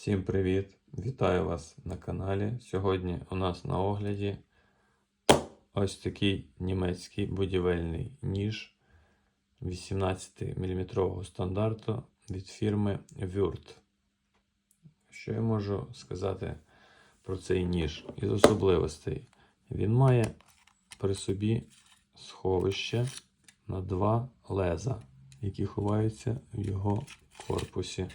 Всім привіт! Вітаю вас на каналі. Сьогодні у нас на огляді ось такий німецький будівельний ніж 18 мм стандарту від фірми Würth. Що я можу сказати про цей ніж із особливостей? Він має при собі сховище на два леза, які ховаються в його корпусі.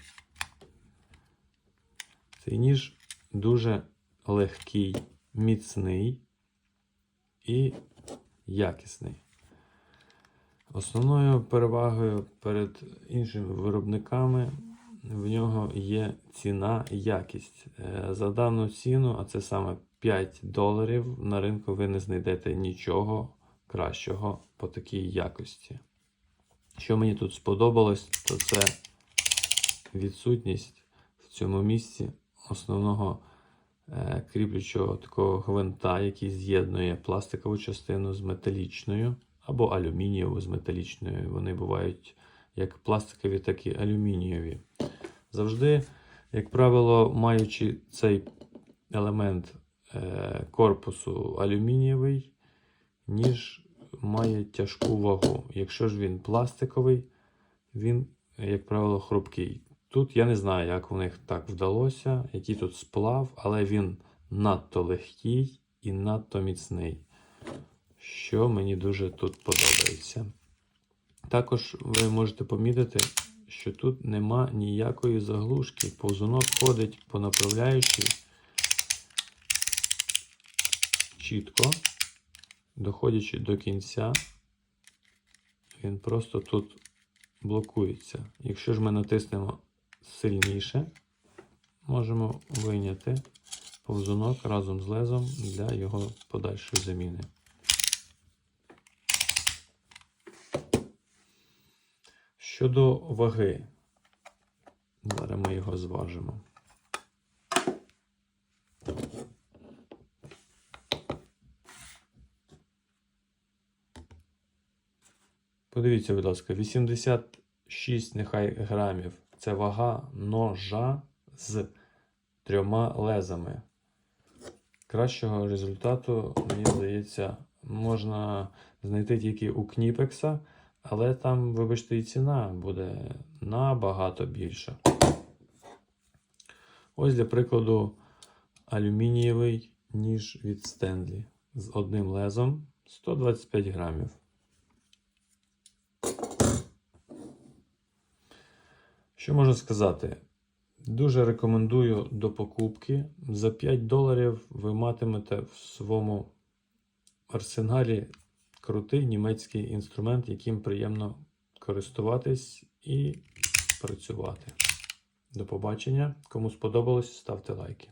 Цей ніж дуже легкий, міцний і якісний. Основною перевагою перед іншими виробниками в нього є ціна якість. Е, За дану ціну, а це саме 5 доларів, на ринку ви не знайдете нічого кращого по такій якості. Що мені тут сподобалось, то це відсутність в цьому місці основного е, кріплючого такого гвинта, який з'єднує пластикову частину з металічною або алюмінієву з металічною. Вони бувають як пластикові, так і алюмінієві. Завжди, як правило, маючи цей елемент е, корпусу алюмінієвий, ніж має тяжку вагу. Якщо ж він пластиковий, він, як правило, хрупкий. Тут я не знаю, як у них так вдалося, який тут сплав, але він надто легкий і надто міцний, що мені дуже тут подобається. Також ви можете помітити, що тут нема ніякої заглушки. Повзунок ходить по направляючій чітко, доходячи до кінця, він просто тут блокується. Якщо ж ми натиснемо сильніше, можемо вийняти повзунок разом з лезом для його подальшої заміни. Щодо ваги, зараз ми його зважимо. Подивіться, будь ласка, 86 нехай грамів. Це вага ножа з трьома лезами. Кращого результату, мені здається, можна знайти тільки у Кніпекса, але там, вибачте, і ціна буде набагато більша. Ось для прикладу алюмінієвий ніж від Стенлі з одним лезом 125 грамів. Що можу сказати? Дуже рекомендую до покупки. За 5 доларів ви матимете в своєму арсеналі крутий німецький інструмент, яким приємно користуватись і працювати. До побачення. Кому сподобалось, ставте лайки.